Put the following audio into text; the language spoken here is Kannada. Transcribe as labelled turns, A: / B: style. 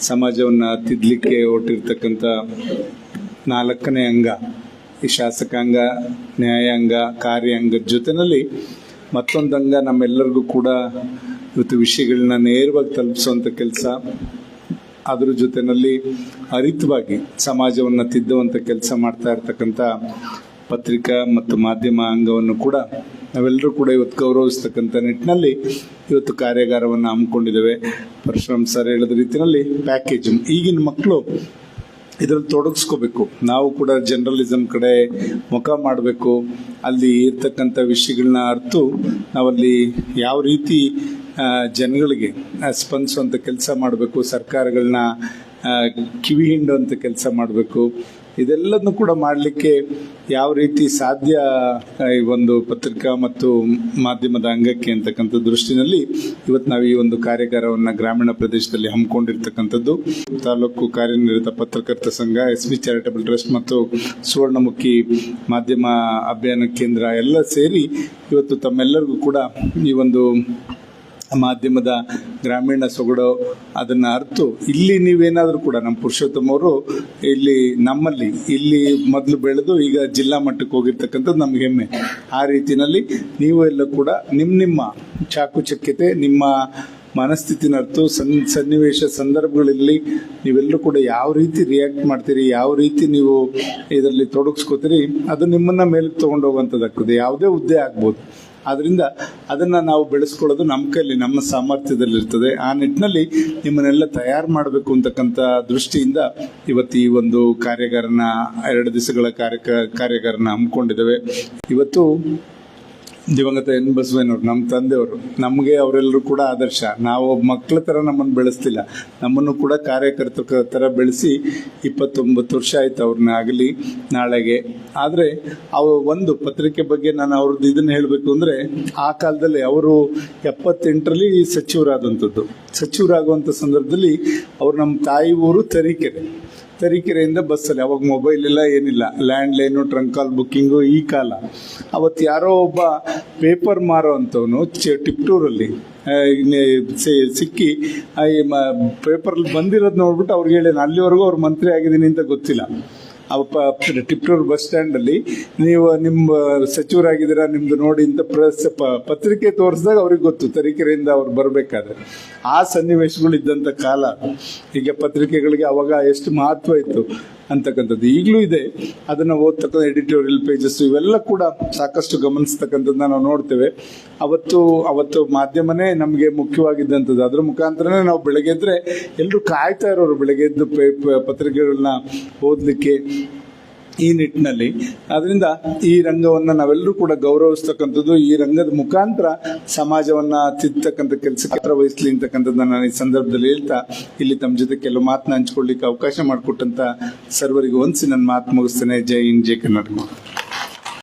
A: ಸಮಾಜವನ್ನು ತಿದ್ದಲಿಕ್ಕೆ ಹೊರಟಿರ್ತಕ್ಕಂಥ ನಾಲ್ಕನೇ ಅಂಗ, ಈ ಶಾಸಕಾಂಗ, ನ್ಯಾಯಾಂಗ ಕಾರ್ಯಾಂಗದ ಜೊತೆಯಲ್ಲಿ ಮತ್ತೊಂದು ಅಂಗ ನಮ್ಮೆಲ್ಲರಿಗೂ ಕೂಡ ಇವತ್ತು ವಿಷಯಗಳನ್ನ ನೇರವಾಗಿ ತಲುಪಿಸುವಂಥ ಕೆಲಸ. ಅದ್ರ ಜೊತೆಯಲ್ಲಿ ಅರಿತವಾಗಿ ಸಮಾಜವನ್ನು ತಿದ್ದುವಂಥ ಕೆಲಸ ಮಾಡ್ತಾ ಇರ್ತಕ್ಕಂಥ ಪತ್ರಿಕಾ ಮತ್ತು ಮಾಧ್ಯಮ ಅಂಗವನ್ನು ಕೂಡ ನಾವೆಲ್ಲರೂ ಕೂಡ ಇವತ್ತು ಗೌರವಿಸ್ತಕ್ಕಂಥ ನಿಟ್ಟಿನಲ್ಲಿ ಇವತ್ತು ಕಾರ್ಯಾಗಾರವನ್ನು ಹಮ್ಮಿಕೊಂಡಿದ್ದೇವೆ. ಪರಶುರಾಮ್ ಸರ್ ಹೇಳಿದ ರೀತಿಯಲ್ಲಿ ಪ್ಯಾಕೇಜ್ ಈಗಿನ ಮಕ್ಕಳು ಇದರಲ್ಲಿ ತೊಡಗಿಸ್ಕೋಬೇಕು. ನಾವು ಕೂಡ ಜರ್ನಲಿಸಮ್ ಕಡೆ ಮುಖ ಮಾಡಬೇಕು. ಅಲ್ಲಿ ಇರ್ತಕ್ಕಂಥ ವಿಷಯಗಳನ್ನ ಅರ್ತು ನಾವಲ್ಲಿ ಯಾವ ರೀತಿ ಜನಗಳಿಗೆ ಸ್ಪಂದಿಸುವಂಥ ಕೆಲಸ ಮಾಡಬೇಕು, ಸರ್ಕಾರಗಳನ್ನ ಕಿವಿ ಹಿಂಡುವಂಥ ಕೆಲಸ ಮಾಡಬೇಕು. ಇದೆಲ್ಲದನ್ನು ಕೂಡ ಮಾಡಲಿಕ್ಕೆ ಯಾವ ರೀತಿ ಸಾಧ್ಯ ಈ ಒಂದು ಪತ್ರಿಕಾ ಮತ್ತು ಮಾಧ್ಯಮದ ಅಂಗಕ್ಕೆ ಅಂತಕ್ಕಂಥ ದೃಷ್ಟಿನಲ್ಲಿ ಇವತ್ತು ನಾವು ಈ ಒಂದು ಕಾರ್ಯಾಗಾರವನ್ನು ಗ್ರಾಮೀಣ ಪ್ರದೇಶದಲ್ಲಿ ಹಮ್ಮಿಕೊಂಡಿರ್ತಕ್ಕಂಥದ್ದು. ತಾಲೂಕು ಕಾರ್ಯನಿರತ ಪತ್ರಕರ್ತ ಸಂಘ, ಎಸ್ ಬಿ ಚಾರಿಟಬಲ್ ಟ್ರಸ್ಟ್ ಮತ್ತು ಸುವರ್ಣಮುಖಿ ಮಾಧ್ಯಮ ಅಭಿಯಾನ ಕೇಂದ್ರ ಎಲ್ಲ ಸೇರಿ ಇವತ್ತು ತಮ್ಮೆಲ್ಲರಿಗೂ ಕೂಡ ಈ ಒಂದು ಮಾಧ್ಯಮದ ಗ್ರಾಮೀಣ ಸೊಗಡು ಅದನ್ನ ಅರ್ತು, ಇಲ್ಲಿ ನೀವೇನಾದರೂ ಕೂಡ ನಮ್ಮ ಪುರುಷೋತ್ತಮ ಅವರು ಇಲ್ಲಿ ನಮ್ಮಲ್ಲಿ, ಇಲ್ಲಿ ಮೊದಲು ಬೆಳೆದು ಈಗ ಜಿಲ್ಲಾ ಮಟ್ಟಕ್ಕೆ ಹೋಗಿರ್ತಕ್ಕಂಥದ್ದು ನಮ್ಗೆ ಹೆಮ್ಮೆ. ಆ ರೀತಿಯಲ್ಲಿ ನೀವು ಎಲ್ಲ ಕೂಡ ನಿಮ್ಮ ನಿಮ್ಮ ಚಾಕುಚಕ್ಯತೆ, ನಿಮ್ಮ ಮನಸ್ಥಿತಿನ ಅರ್ಥ ಸನ್, ಸನ್ನಿವೇಶ ಸಂದರ್ಭಗಳಲ್ಲಿ ನೀವೆಲ್ಲರೂ ಕೂಡ ಯಾವ ರೀತಿ ರಿಯಾಕ್ಟ್ ಮಾಡ್ತೀರಿ, ಯಾವ ರೀತಿ ನೀವು ಇದರಲ್ಲಿ ತೊಡಗಿಸ್ಕೋತೀರಿ, ಅದು ನಿಮ್ಮನ್ನ ಮೇಲೆ ತಗೊಂಡೋಗುವಂಥದ್ದಾಗ್ತದೆ. ಯಾವುದೇ ಹುದ್ದೆ ಆಗ್ಬೋದು. ಆದ್ರಿಂದ ಅದನ್ನ ನಾವು ಬೆಳೆಸ್ಕೊಳ್ಳೋದು ನಮ್ಮ ಕೈಲಿ ನಮ್ಮ ಸಾಮರ್ಥ್ಯದಲ್ಲಿ ಇರ್ತದೆ ಆ ನಿಟ್ಟಿನಲ್ಲಿ ನಿಮ್ಮನ್ನೆಲ್ಲ ತಯಾರು ಮಾಡಬೇಕು ಅಂತಕ್ಕಂಥ ದೃಷ್ಟಿಯಿಂದ ಇವತ್ತು ಈ ಒಂದು ಕಾರ್ಯಾಗಾರನ, ಎರಡು ದಿವಸಗಳ ಕಾರ್ಯ ಕಾರ್ಯಾಗಾರನ ಹಮ್ಮಿಕೊಂಡಿದ್ದೇವೆ. ಇವತ್ತು ದಿವಂಗತ ಎನ್ ಬಸವಯ್ಯನವರು ನಮ್ಮ ತಂದೆಯವರು, ನಮಗೆ ಅವರೆಲ್ಲರೂ ಕೂಡ ಆದರ್ಶ. ನಾವು ಮಕ್ಕಳ ಥರ ನಮ್ಮನ್ನು ಬೆಳೆಸ್ತಿಲ್ಲ. ನಮ್ಮನ್ನು ಕೂಡ ಕಾರ್ಯಕರ್ತರ ಥರ ಬೆಳೆಸಿ ಇಪ್ಪತ್ತೊಂಬತ್ತು ವರ್ಷ ಆಯಿತು ಅವ್ರನ್ನ ಆಗಲಿ ನಾಳೆಗೆ. ಆದರೆ ಅವು ಒಂದು ಪತ್ರಿಕೆ ಬಗ್ಗೆ ನಾನು ಅವ್ರದ್ದು ಇದನ್ನು ಹೇಳಬೇಕು ಅಂದರೆ, ಆ ಕಾಲದಲ್ಲಿ ಅವರು ಎಪ್ಪತ್ತೆಂಟರಲ್ಲಿ ಸಚಿವರಾದಂಥದ್ದು. ಸಚಿವರಾಗುವಂಥ ಸಂದರ್ಭದಲ್ಲಿ ಅವ್ರು ನಮ್ಮ ತಾಯಿ ಊರು ತರೀಕೆರೆ. ತರೀಕೆರೆಯಿಂದ ಬಸ್ಸಲ್ಲಿ ಅವಾಗ ಮೊಬೈಲ್ ಇಲ್ಲ ಏನಿಲ್ಲ. Land line trunk call booking ಈ ಕಾಲ. ಅವತ್ತು ಯಾರೋ ಒಬ್ಬ ಪೇಪರ್ ಮಾರೋ ಅಂಥವನು ಟಿಪ್ಟೂರಲ್ಲಿ ಇನ್ನೇ ಸಿ- ಸಿಕ್ಕಿ ಪೇಪರಲ್ಲಿ ಬಂದಿರೋದು ನೋಡ್ಬಿಟ್ಟು ಅವ್ರಿಗೆ ಹೇಳಿ ಅಲ್ಲಿವರೆಗೂ ಅವ್ರು ಮಂತ್ರಿ ಆಗಿದ್ದೀನಿ ಅಂತ ಗೊತ್ತಿಲ್ಲ. ಟಿಪ್ಟೂರ್ ಬಸ್ ಸ್ಟ್ಯಾಂಡ್ ಅಲ್ಲಿ ನೀವು ನಿಮ್ಮ ಸಚಿವರಾಗಿದ್ದೀರಾ, ನಿಮ್ದು ನೋಡಿ ಇಂತ ಪ್ರೆಸ್ ಪತ್ರಿಕೆ ತೋರಿಸಿದಾಗ ಅವ್ರಿಗೆ ಗೊತ್ತು, ತರೀಕೆರೆಯಿಂದ ಅವ್ರು ಬರಬೇಕಾದ್ರೆ. ಆ ಸನ್ನಿವೇಶಗಳು ಇದ್ದಂತ ಕಾಲ, ಈಗ ಪತ್ರಿಕೆಗಳಿಗೆ ಅವಾಗ ಎಷ್ಟು ಮಹತ್ವ ಇತ್ತು. ಅಂತಕ್ಕಂಥದ್ದು. ಈಗಲೂ ಇದೆ. ಅದನ್ನು ಓದ್ತಕ್ಕಂಥ ಎಡಿಟೋರಿಯಲ್ ಪೇಜಸ್ಸು ಇವೆಲ್ಲ ಕೂಡ ಸಾಕಷ್ಟು ಗಮನಿಸ್ತಕ್ಕಂಥದ್ದನ್ನ ನಾವು ನೋಡ್ತೇವೆ. ಅವತ್ತು ಅವತ್ತು ಮಾಧ್ಯಮನೇ ನಮಗೆ ಮುಖ್ಯವಾಗಿದ್ದಂಥದ್ದು. ಅದ್ರ ಮುಖಾಂತರನೇ ನಾವು ಬೆಳಗ್ಗೆ ಎದ್ರೆ ಎಲ್ಲರೂ ಕಾಯ್ತಾ ಇರೋರು ಬೆಳಗ್ಗೆ ಎದ್ದು ಪತ್ರಿಕೆಗಳನ್ನ ಓದಲಿಕ್ಕೆ. ಈ ನಿಟ್ಟಿನಲ್ಲಿ. ಅದರಿಂದ ಈ ರಂಗವನ್ನು ನಾವೆಲ್ಲರೂ ಕೂಡ ಗೌರವಿಸ್ತಕ್ಕಂಥದ್ದು, ಈ ರಂಗದ ಮುಖಾಂತರ ಸಮಾಜವನ್ನ ತಿದ್ದತಕ್ಕಂಥ ಕೆಲಸಕ್ಕೆ ವಹಿಸ್ಲಿ ಅಂತಕ್ಕಂಥದ್ದು ನಾನು ಈ ಸಂದರ್ಭದಲ್ಲಿ ಹೇಳ್ತಾ, ಇಲ್ಲಿ ತಮ್ಮ ಜೊತೆ ಕೆಲವು ಮಾತನ್ನ ಹಂಚ್ಕೊಳ್ಳಿಕ್ಕೆ ಅವಕಾಶ ಮಾಡಿಕೊಟ್ಟಂತ ಸರ್ವರಿಗೆ ಒಂದ್ಸಿ ನನ್ನ ಮಾತು ಮುಗಿಸ್ತೇನೆ. ಜೈ ಇನ್ ಜೈ ಕರ್ನಾಟಕ.